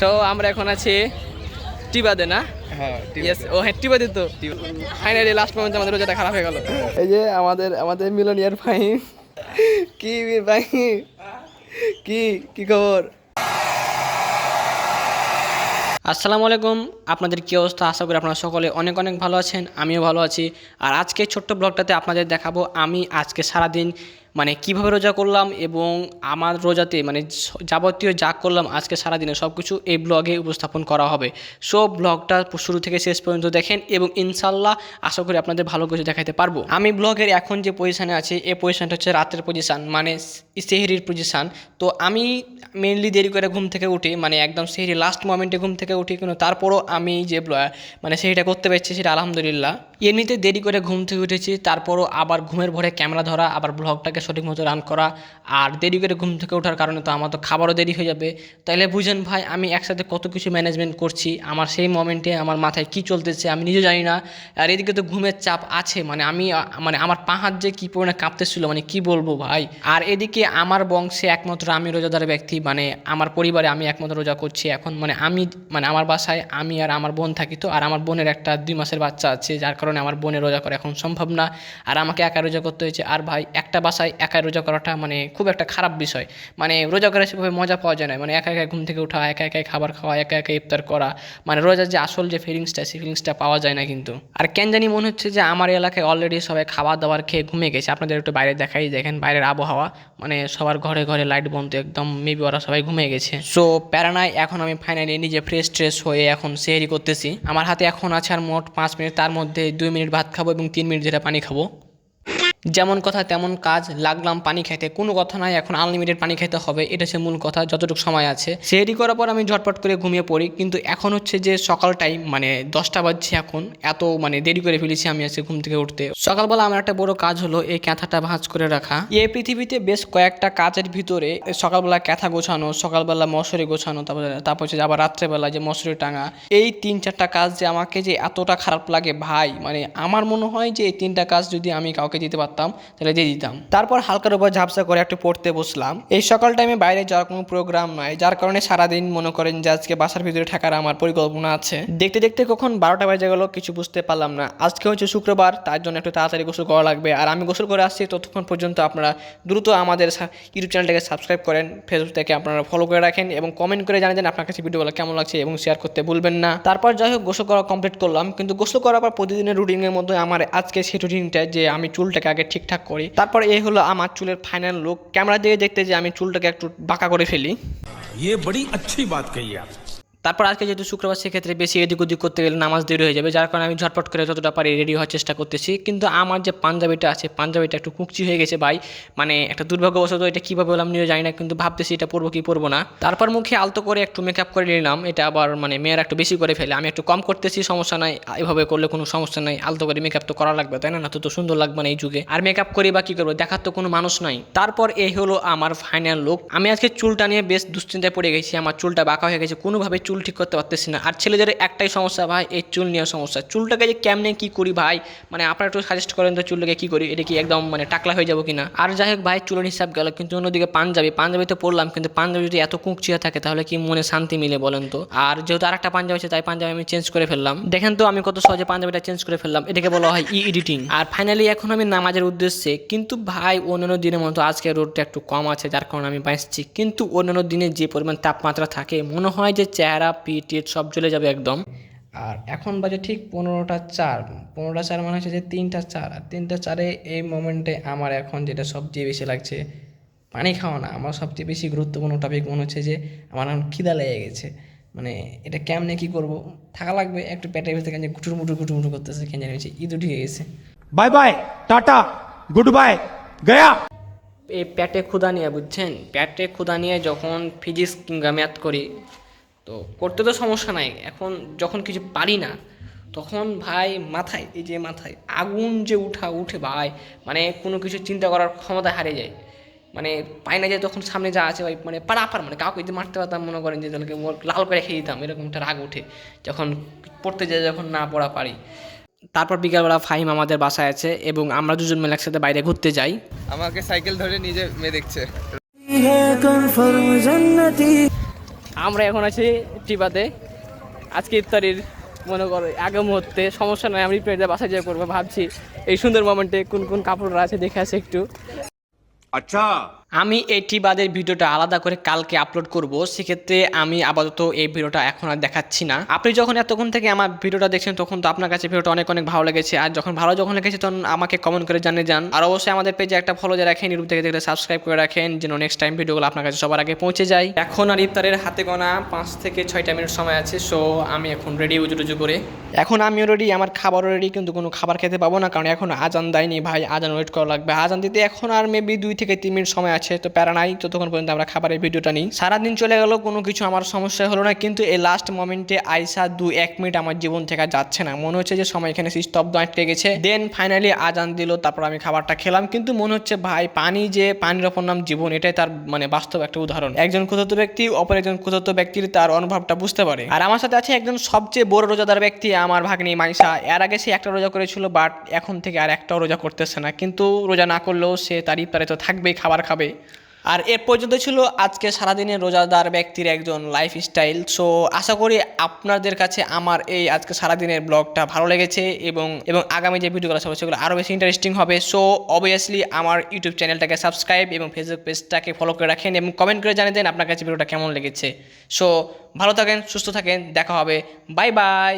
So আমরা এখন আছি টিবাদে না? হ্যাঁ ও হ্যাঁ টিবাদে তো। ফাইনালি লাস্ট মোমেন্টে আমাদের রোজাটা খারাপ হয়ে গেল। এই যে আমাদের আমাদের মিলনিয়ার ভাই। কি ভাই? কি কি খবর? আসসালামু আলাইকুম। আপনাদের কী অবস্থা? আশা করি আপনারা সকলে অনেক অনেক ভালো আছেন। আমিও ভালো আছি। আর আজকে ছোট্ট ব্লগটাতে আপনাদের দেখাবো আমি আজকে সারাদিন মানে কীভাবে রোজা করলাম এবং আমার রোজাতে মানে যাবতীয় যা করলাম আজকে সারাদিনে সব কিছু এই ব্লগে উপস্থাপন করা হবে। সো, ব্লগটা শুরু থেকে শেষ পর্যন্ত দেখেন এবং ইনশাল্লাহ আশা করি আপনাদের ভালো কিছু দেখাতে পারব। আমি ব্লগের এখন যে পজিশানে আছি, এই পজিশানটা হচ্ছে রাতের পজিশান মানে সেহরির পজিশান তো আমি মেনলি দেরি করে ঘুম থেকে উঠি মানে একদম সেহরি লাস্ট মোমেন্টে ঘুম থেকে উঠি, কিন্তু তারপরও আমি যে মানে সেটা করতে পারছি সেটা আলহামদুলিল্লাহ। এমনিতে দেরি করে ঘুম থেকে উঠেছি, তারপরও আবার ঘুমের ভরে ক্যামেরা ধরা, আবার ব্লগটাকে সঠিক মতো রান করা আর দেরি করে ঘুম থেকে ওঠার কারণে তো আমার তো খাবারও দেরি হয়ে যাবে। তাহলে বুঝেন ভাই, আমি একসাথে কত কিছু ম্যানেজমেন্ট করছি, আমার সেই মোমেন্টে আমার মাথায় কি চলতেছে আমি নিজে জানি না। আর এদিকে তো ঘুমের চাপ আছে মানে আমি মানে আমার পাহাড় যে কী পরিমাণে কাঁপতেছিল মানে কি বলব ভাই? আর এদিকে আমার বংশে একমাত্র আমি রোজাদার ব্যক্তি মানে আমার পরিবারে আমি একমাত্র রোজা করছি। এখন মানে আমি মানে আমার বাসায় আমি আর আমার বোন থাকি তো, আর আমার বোনের একটা দুই মাসের বাচ্চা আছে, যার কারণে আমার বোনের রোজা করা এখন সম্ভব না। আর আমাকে একা রোজা করতে হয়েছে। আর ভাই, একটা বাসায় একা রোজা করাটা মানে খুব একটা খারাপ বিষয়। মানে রোজা করে সেভাবে মজা পাওয়া যায় না। মানে একা একা ঘুম থেকে ওঠা একা একাই খাবার খাওয়া, একা একা ইফতার করা। মানে রোজার যে আসল যে ফিলিংসটা সেই ফিলিংসটা পাওয়া যায় না কিন্তু। আর কেন জানি মনে হচ্ছে যে আমার এলাকায় অলরেডি সবাই খাবার দাবার খেয়ে ঘুমিয়ে গেছে। আপনাদের একটু বাইরে দেখাই, দেখেন বাইরের আবহাওয়া। মানে সবার ঘরে ঘরে লাইট বন্ধ, একদম মেবি ওরা সবাই ঘুমিয়ে গেছে। সো প্যারানায় এখন আমি ফাইনালি নিজে ফ্রেশ ট্রেশ হয়ে এখন সেহরি করতেছি। আমার হাতে এখন আছে আর মোট পাঁচ মিনিট, তার মধ্যে দুই মিনিট ভাত খাব এবং তিন মিনিট যেটা পানি খাব। যেমন কথা তেমন কাজ, লাগলাম পানি খেতে কোনো কথা নাই, এখন আনলিমিটেড পানি খেতে হবে, এটা হচ্ছে মূল কথা, যতটুকু সময় আছে। সেরি করার পর আমি ঝটপট করে ঘুমিয়ে পড়ি, কিন্তু এখন হচ্ছে যে সকাল টাইম মানে দশটা বাজছে এখন, এত মানে দেরি করে ফেলেছি আমি আজকে ঘুম থেকে উঠতে। সকালবেলা আমার একটা বড় কাজ হলো এই ক্যাঁথাটা ভাঁজ করে রাখা। এই পৃথিবীতে বেশ কয়েকটা কাজের ভিতরে সকালবেলা ক্যাথা গোছানো, সকালবেলা মশারি গোছানো, তারপরে তারপর হচ্ছে আবার রাত্রেবেলা যে মশারি টাঙা। এই তিন চারটা কাজ যে আমাকে যে এতটা খারাপ লাগে, ভাই মানে আমার মনে হয় যে এই তিনটা কাজ যদি আমি কাউকে দিতে পারতাম তাহলে দিয়ে দিতাম। তারপর হালকার উপর ঝাপসা করে একটু পড়তে বসলাম। এই সকাল টাইমে বাইরে যাওয়ার কোনো প্রোগ্রাম নাই, যার কারণে সারাদিন মনে করেন যে আজকে বাসার ভিতরে থাকার আমার পরিকল্পনা আছে। দেখতে দেখতে কখন বারোটা বাজে গেল, কিছু বুঝতে পারলাম না। আজকে হচ্ছে শুক্রবার, তার জন্য একটু তাড়াতাড়ি গোসল করা লাগবে। আর আমি গোসল করে আসছি, ততক্ষণ পর্যন্ত আপনারা দ্রুত আমাদের ইউটিউব চ্যানেলটাকে সাবস্ক্রাইব করেন ফেসবুক থেকে আপনারা ফলো করে রাখেন এবং কমেন্ট করে জানান আপনার কাছে ভিডিওগুলো কেমন লাগছে? এবং শেয়ার করতে ভুলবেন না। তারপর যাই হোক, গোসল করা কমপ্লিট করলাম। কিন্তু গোসল করার পর প্রতিদিনের রুটিনের মধ্যে আমার আজকে সেই রুটিনটা যে আমি চুলটাকে আগে ঠিকঠাক করি তারপর এই হলো আমার চুলের ফাইনাল লুক ক্যামেরা দিয়ে দেখতে যে আমি চুলটাকে একটু বাঁকা করে ফেলি ये बड़ी अच्छी बात कही आप তারপর আজকে যেহেতু শুক্রবার, সেক্ষেত্রে বেশি এদিক ওদিক করতে গেলে নামাজ দেরি হয়ে যাবে, যার কারণে আমি ঝটপট করে যতটা পারি রেডি হওয়ার চেষ্টা করতেছি। কিন্তু আমার যে পাঞ্জাবিটা আছে, পাঞ্জাবিটা একটু কুকচি হয়ে গেছে ভাই। মানে একটা দুর্ভাগ্যবশত এটা কীভাবে বললাম নিয়ে জানি না, কিন্তু ভাবতেছি এটা পরবো কি পরবো না। তারপর মুখে আলতো করে একটু মেকআপ করে নিলাম, এটা আবার মানে মেয়েরা একটু বেশি করে ফেলে। আমি একটু কম করতেছি, সমস্যা নাই, এভাবে করলে কোনো সমস্যা নাই। আলতো করে মেকআপ তো করা লাগবে, তাই না? না তো সুন্দর লাগবে না এই যুগে। আর মেকআপ করি বা কী করব, দেখার তো কোনো মানুষ নাই। তারপর এই হলো আমার ফাইনাল লুক আমি আজকে চুলটা নিয়ে বেশ দুশ্চিন্তায় পড়ে গেছি, আমার চুলটা বাঁকা হয়ে গেছে। কোনোভাবে চুল ঠিক করতে পারতেছি না। আর ছেলেদের একটাই সমস্যা ভাই, এই চুল নিয়ে সমস্যা। চুলটাকে যে কেমনে কি করি ভাই? মানে আপনারা একটু সাজেস্ট করেন তো চুলটাকে কি করি? এটা কি একদম মানে টাকলা হয়ে যাব কিনা? আর যাই হোক ভাই, চুলের হিসাব গেল, কিন্তু অন্যদিকে পাঞ্জাবি। পাঞ্জাবিতে পড়লাম কিন্তু পাঞ্জাবি যদি এত কুঁকচিয়া থাকে, তাহলে কি মনে শান্তি মিলে বলেন তো? আর যেহেতু আর একটা পাঞ্জাবি আছে, তাই পাঞ্জাবি আমি চেঞ্জ করে ফেললাম। দেখেন তো, আমি কত সহজে পাঞ্জাবিটা চেঞ্জ করে ফেললাম। এটাকে বলা হয় ই এডিটিং আর ফাইনালি এখন আমি নামাজের উদ্দেশ্যে, কিন্তু ভাই, অন্যান্য দিনের মতো আজকে রোডটা একটু কম আছে, যার কারণে আমি বাঁচছি। কিন্তু অন্যান্য দিনে যে পরিমাণ তাপমাত্রা থাকে, মনে হয় যে চেহারা প্যারা পি সব চলে যাবে একদম। আর এখন বাজে ঠিক পনেরোটা চার। পনেরোটা চার মানে হচ্ছে যে তিনটা চার। আর তিনটা চারে এই মোমেন্টে আমার এখন যেটা সবচেয়ে বেশি লাগছে পানি খাওয়া না। আমার সবচেয়ে বেশি গুরুত্বপূর্ণ টপিক মনে হচ্ছে যে আমার এখন খিদা লেগে গেছে। মানে এটা কেমনে কী করব? থাকা লাগবে একটু পেটের ভিতরে কেন ঘুটুর মুটুর গুটুর মুটুর করতেছে কেন জানিয়েছি ঈদ উঠে গেছে। Bye bye tata good bye গয়া। এই পেটে ক্ষুদা নিয়ে বুঝছেন? পেটে ক্ষুদা নিয়ে যখন ফিজিক্স কিংবা ম্যাথ করি তো করতে তো সমস্যা নাই। এখন যখন কিছু পারি না তখন ভাই মাথায় এই যে মাথায় আগুন যে উঠা উঠে ভাই মানে কোনো কিছু চিন্তা করার ক্ষমতা হারিয়ে যায়। মানে পাই না যে তখন সামনে যা আছে ভাই মানে পাড়াপাড় মানে কাউকে যদি মারতে পারতাম মনে করেন যে ওর লাল করে খেয়ে দিতাম এরকম একটা রাগ উঠে যখন পড়তে যাই যখন না পড়া পারি। তারপর বিকালবেলা ফাহিম আমাদের বাসায় আছে এবং আমরা দুজন মিলে একসাথে বাইরে ঘুরতে যাই। আমাকে সাইকেল ধরে নিজে মেয়ে দেখছে। আমরা এখন আছি টিপাতে আজকে ইফতারির মনে করো আগে মুহূর্তে সমস্যা নয় আমি ইফতারিতে বাসায় যা করব, ভাবছি এই সুন্দর মোমেন্টে কোন কোন কাপড়রা আছে, দেখে আছে একটু। আচ্ছা। আমি এই টিবাদের ভিডিওটা আলাদা করে কালকে আপলোড করব, সেক্ষেত্রে আমি আপাতত এই ভিডিওটা এখন আর দেখাচ্ছি না। আপনি যখন এতক্ষণ থেকে আমার ভিডিওটা দেখছেন, তখন তো আপনার কাছে ভিডিওটা অনেক অনেক ভালো লেগেছে। আর যখন ভালো যখন লেগেছে, তখন আমাকে কমেন্ট করে জানিয়ে যান। আর অবশ্যই আমাদের পেজে একটা ফলো দিয়ে রাখেন ইউটিউব থেকে দেখলে সাবস্ক্রাইব করে রাখেন, যেন নেক্সট টাইম ভিডিওগুলো আপনার কাছে সবার আগে পৌঁছে যায়। এখন আর ইফতারের হাতে গোনা পাঁচ থেকে ছয়টা মিনিট সময় আছে সো আমি এখন রেডি উজু টুজু করে। এখন আমিও রেডি আমার খাবারও রেডি কিন্তু কোনো খাবার খেতে পাবো না, কারণ এখন আজান দেয়নি। ভাই, আজান ওয়েট করা লাগবে। আজান দিতে এখন আর মেবি দুই থেকে তিন মিনিট সময় আছে। তো প্যারা নাই ততক্ষণ পর্যন্ত আমরা খাবারের ভিডিওটা নিই। সারাদিন চলে গেল কোনো কিছু আমার সমস্যা হলো না, কিন্তু এই লাস্ট মোমেন্টে আইসা দু এক মিনিট আমার জীবন থেকে যাচ্ছে না। মনে হচ্ছে যে সময় এখানে স্তব্ধ আটকে গেছে। দেন ফাইনালি আজান দিল, তারপর আমি খাবারটা খেলাম। কিন্তু মনে হচ্ছে, ভাই, পানি যে, পানির অপর নাম জীবন, এটাই তার মানে বাস্তব একটা উদাহরণ। একজন ক্ষুধার্ত ব্যক্তি, অপর একজন ক্ষুধার্ত ব্যক্তির তার অনুভবটা বুঝতে পারে। আর আমার সাথে আছে একজন সবচেয়ে বড় রোজাদার ব্যক্তি, আমার ভাগ্নি মাইসা এর আগে সে একটা রোজা করেছিল বাট এখন থেকে আর একটাও রোজা করতেছে না। কিন্তু রোজা না করলেও সে তার ইফতারে তো থাকবেই, খাবার খাবে। আর এর পর্যন্ত ছিল আজকে সারাদিনের রোজাদার ব্যক্তির একজন লাইফ স্টাইল সো আশা করি আপনাদের কাছে আমার এই আজকে সারাদিনের ব্লগটা ভালো লেগেছে এবং এবং আগামী যে ভিডিওগুলো আছে, সেগুলো আরও বেশি ইন্টারেস্টিং হবে। সো অবভিয়াসলি আমার ইউটিউব চ্যানেলটাকে সাবস্ক্রাইব এবং ফেসবুক পেজটাকে ফলো করে রাখেন এবং কমেন্ট করে জানিয়ে দেন আপনার কাছে ভিডিওটা কেমন লেগেছে। সো ভালো থাকেন, সুস্থ থাকেন, দেখা হবে। Bye bye